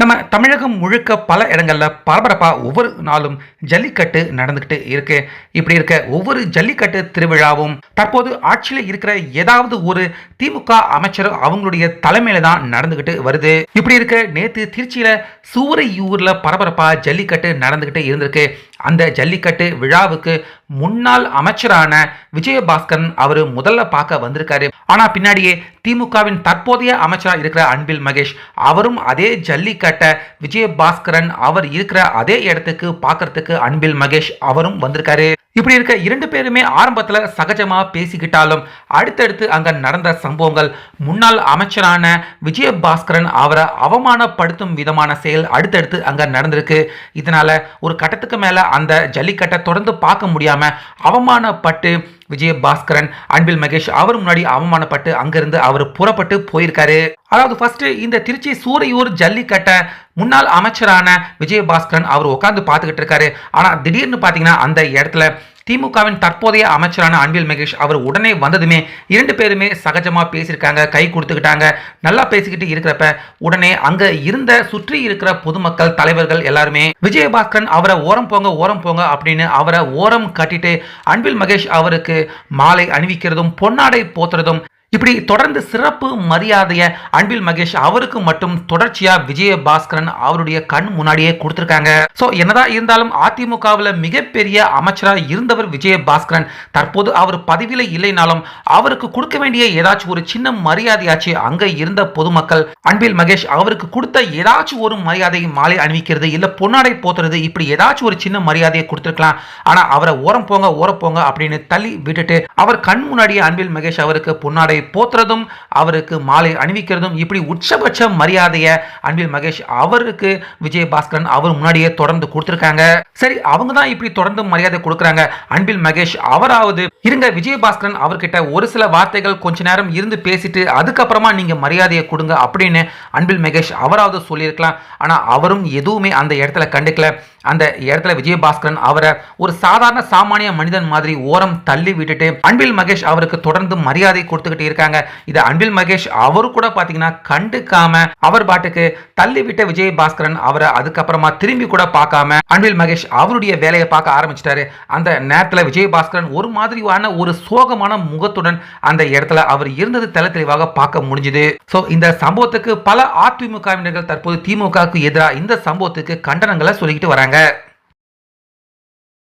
நம்ம தமிழகம் முழுக்க பல இடங்கள்ல பரபரப்பா ஒவ்வொரு நாளும் ஜல்லிக்கட்டு நடந்துகிட்டு இருக்கு. இப்படி இருக்க ஒவ்வொரு ஜல்லிக்கட்டு திருவிழாவும் தற்போது ஆட்சியில் இருக்கிற ஏதாவது ஒரு திமுக அமைச்சர் அவங்களுடைய தலைமையில தான் நடந்துகிட்டு வருது. இப்படி இருக்க நேத்து திருச்சியில சூறையூர்ல பரபரப்பா ஜல்லிக்கட்டு நடந்துகிட்டு இருந்திருக்கு. அந்த ஜல்லிக்கட்டு விழாவுக்கு முன்னாள் அமைச்சரான விஜயபாஸ்கரன் அவர் முதல்ல பார்க்க வந்திருக்காரு. ஆனா பின்னாடியே திமுகவின் தற்போதைய அமைச்சரா இருக்கிற அன்பில் மகேஷ் அவரும் அதே ஜல்லிக்கட்டை விஜயபாஸ்கரன் அவர் இருக்கிற அதே இடத்துக்கு பார்க்கறதுக்கு அன்பில் மகேஷ் அவரும் வந்திருக்காரு. இப்படி இருக்க இரண்டு பேருமே ஆரம்பத்தில் சகஜமாக பேசிக்கிட்டாலும் அடுத்தடுத்து அங்கே நடந்த சம்பவங்கள் முன்னாள் அமைச்சரான விஜயபாஸ்கரன் அவரை அவமானப்படுத்தும் விதமான செயல் அடுத்தடுத்து அங்கே நடந்திருக்கு. இதனால் ஒரு கட்டத்துக்கு மேலே அந்த ஜல்லிக்கட்டை தொடர்ந்து பார்க்க முடியாமல் அவமானப்பட்டு விஜயபாஸ்கரன் அன்பில் மகேஷ் அவர் முன்னாடி அவமானப்பட்டு அங்கிருந்து அவர் புறப்பட்டு போயிருக்காரு. அதாவது ஃபர்ஸ்ட் இந்த திருச்சி சூரையூர் ஜல்லிக்கட்டை முன்னாள் அமைச்சரான விஜயபாஸ்கரன் அவர் உட்காந்து பார்த்துக்கிட்டு இருக்காரு. ஆனால் திடீர்னு பார்த்தீங்கன்னா அந்த இடத்துல திமுகவின் தற்போதைய அமைச்சரான அன்பில் மகேஷ் அவர் உடனே வந்ததுமே இரண்டு பேருமே சகஜமா பேசியிருக்காங்க கை கொடுத்துக்கிட்டாங்க நல்லா பேசிக்கிட்டு இருக்கிறப்ப உடனே அங்க இருந்த சுற்றி இருக்கிற பொதுமக்கள் தலைவர்கள் எல்லாருமே விஜயபாஸ்கரன் அவரை ஓரம் போங்க ஓரம் போங்க அப்படின்னு அவரை ஓரம் கட்டிட்டு அன்பில் மகேஷ் அவருக்கு மாலை அணிவிக்கிறதும் பொன்னாடை போத்துறதும் இப்படி தொடர்ந்து சிறப்பு மரியாதையை அன்பில் மகேஷ் அவருக்கு மட்டும் தொடர்ச்சியா விஜயபாஸ்கரன் அவருடைய கண் முன்னாடியே கொடுத்திருக்காங்க. சோ என்னதான் இருந்தாலும் அதிமுகவில் மிகப்பெரிய அமைச்சரா இருந்தவர் விஜயபாஸ்கரன். தற்போது அவர் பதவியில இல்லைனாலும் அவருக்கு கொடுக்க வேண்டிய ஏதாச்சும் ஒரு சின்ன மரியாதையாச்சு அங்க இருந்த பொதுமக்கள். அன்பில் மகேஷ் அவருக்கு கொடுத்த ஏதாச்சும் ஒரு மரியாதை மாலை அணிவிக்கிறது இல்ல பொன்னாடை போத்துறது இப்படி ஏதாச்சும் ஒரு சின்ன மரியாதையை கொடுத்திருக்கலாம். ஆனா அவரை ஓரம் போங்க ஓரம் போங்க அப்படின்னு தள்ளி விட்டுட்டு அவர் கண் முன்னாடியே அன்பில் மகேஷ் அவருக்கு பொன்னாடை அவரை போத்துறதும் அவருக்கு மாலை அணிவிக்கிறதும் இப்படி உச்சபட்ச மரியாதையை அன்பில் மகேஷ் அவருக்கு விஜயபாஸ்கரன் அவர் முன்னாடியே தொடர்ந்து கொடுத்துருக்காங்க. சரி அவங்க தான் இப்படி தொடர்ந்து மரியாதை கொடுக்குறாங்க. அன்பில் மகேஷ் அவராவது இருங்க விஜயபாஸ்கரன் அவர்கிட்ட ஒரு சில வார்த்தைகள் கொஞ்ச நேரம் இருந்து பேசிட்டு அதுக்கப்புறமா நீங்க மரியாதையை கொடுங்க அப்படின்னு அன்பில் மகேஷ் அவராவது சொல்லியிருக்கலாம். ஆனா அவரும் எதுவுமே அந்த இடத்துல கண்டுக்கல. அந்த இடத்துல விஜயபாஸ்கரன் அவரை ஒரு சாதாரண சாமானிய மனிதன் மாதிரி ஓரம் தள்ளி விட்டுட்டு அன்பில் மகேஷ் அவருக்கு தொடர்ந்து மரியாதை கொடுத்துக்கிட்டே இருக்காங்க இது அன்பில் மகேஷ் அவரு கூட பாத்தீங்கன்னா கண்டுக்காம அவர் பாட்டுக்கு தள்ளிவிட்ட விஜய் பாஸ்கரன் அவரை அதுக்கப்புறமா திரும்பி கூட பார்க்காம அன்பில் மகேஷ் அவருடைய வேலையை பார்க்க ஆரம்பிச்சிட்டாரு. அந்த நேரத்துல விஜயபாஸ்கரன் ஒரு மாதிரியான ஒரு சோகமான முகத்துடன் அந்த இடத்துல அவர் இருந்தது தெல தெளிவாக பார்க்க முடிஞ்சது. சோ இந்த சம்பவத்துக்கு பல அதிமுகவினர்கள் தற்போது திமுகவுக்கு எதிராக இந்த சம்பவத்துக்கு கண்டனங்களை சொல்லிக்கிட்டு வராங்க.